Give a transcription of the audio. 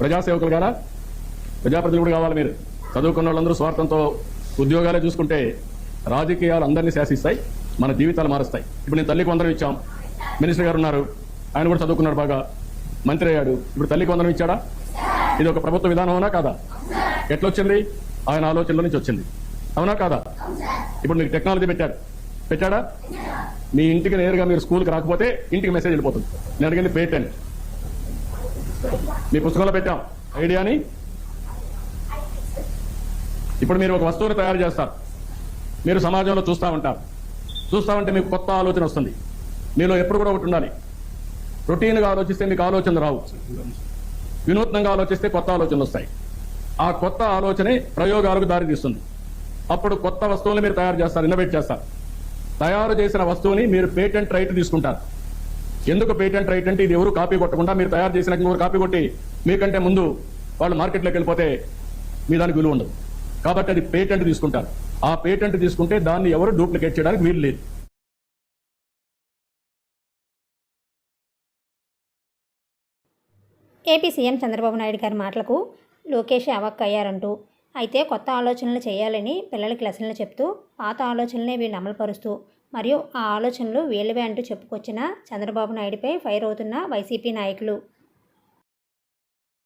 ప్రజాసేవకులు కదా ప్రజాప్రతినిధులు కావాలి మీరు. చదువుకున్న వాళ్ళందరూ స్వార్థంతో ఉద్యోగాలే చూసుకుంటే రాజకీయాలు అందరినీ శాసిస్తాయి మన జీవితాలు మారుస్తాయి. ఇప్పుడు నేను తల్లికి వందనం ఇచ్చాం. మినిస్టర్ గారు ఉన్నారు. ఆయన కూడా చదువుకున్నాడు బాగా. మంత్రి అయ్యాడు. ఇప్పుడు తల్లికి వందనం ఇచ్చాడా? ఇది ఒక ప్రభుత్వ విధానం అవునా కాదా? ఎట్లొచ్చింది? ఆయన ఆలోచనల నుంచి వచ్చింది. అవునా కాదా? ఇప్పుడు మీకు టెక్నాలజీ పెట్టాడు పెట్టాడా? మీ ఇంటికి నేరుగా మీరు స్కూల్కి రాకపోతే ఇంటికి మెసేజ్ వెళ్ళిపోతుంది. నేను అడిగింది పేటెంట్. మీ పుస్తకంలో పెట్టాం. ఐడియాని ఇప్పుడు మీరు ఒక వస్తువుని తయారు చేస్తారు. మీరు సమాజంలో చూస్తూ ఉంటారు. చూస్తూ ఉంటే మీకు కొత్త ఆలోచన వస్తుంది. మీలో ఎప్పుడు కూడా ఒకటి ఉండాలి. రొటీన్గా ఆలోచిస్తే మీకు ఆలోచన రావు. వినూత్నంగా ఆలోచిస్తే కొత్త ఆలోచనలు వస్తాయి. ఆ కొత్త ఆలోచనే ప్రయోగాలకు దారితీస్తుంది. అప్పుడు కొత్త వస్తువుని మీరు తయారు చేస్తారు ఇన్నోవేట్ చేస్తారు. తయారు చేసిన వస్తువుని మీరు పేటెంట్ రైట్ తీసుకుంటారు. ఎందుకు పేటెంట్ రైట్ అంటే ఇది ఎవరు కాపీ కొట్టకుండా మీరు తయారు చేసిన ఎవరు కాపీ కొట్టి మీకంటే ముందు వాళ్ళు మార్కెట్లోకి వెళ్ళిపోతే మీ దానికి విలువ ఉండదు. కాబట్టి అది పేటెంట్ తీసుకుంటారు. ఆ పేటెంట్ తీసుకుంటే దాన్ని ఎవరు డూప్లికేట్ చేయడానికి వీలు లేదు. ఏపీ సీఎం చంద్రబాబు నాయుడు గారి మాటలకు లోకేష్ అవాక్కయ్యారంటూ అయితే కొత్త ఆలోచనలు చేయాలని పిల్లలకి లెసన్లు చెప్తూ పాత ఆలోచనలనే వీళ్ళు అమలుపరుస్తూ మరియు ఆ ఆలోచనలు వీళ్ళవే అంటూ చెప్పుకొచ్చిన చంద్రబాబు నాయుడిపై ఫైర్ అవుతున్న వైసీపీ నాయకులు.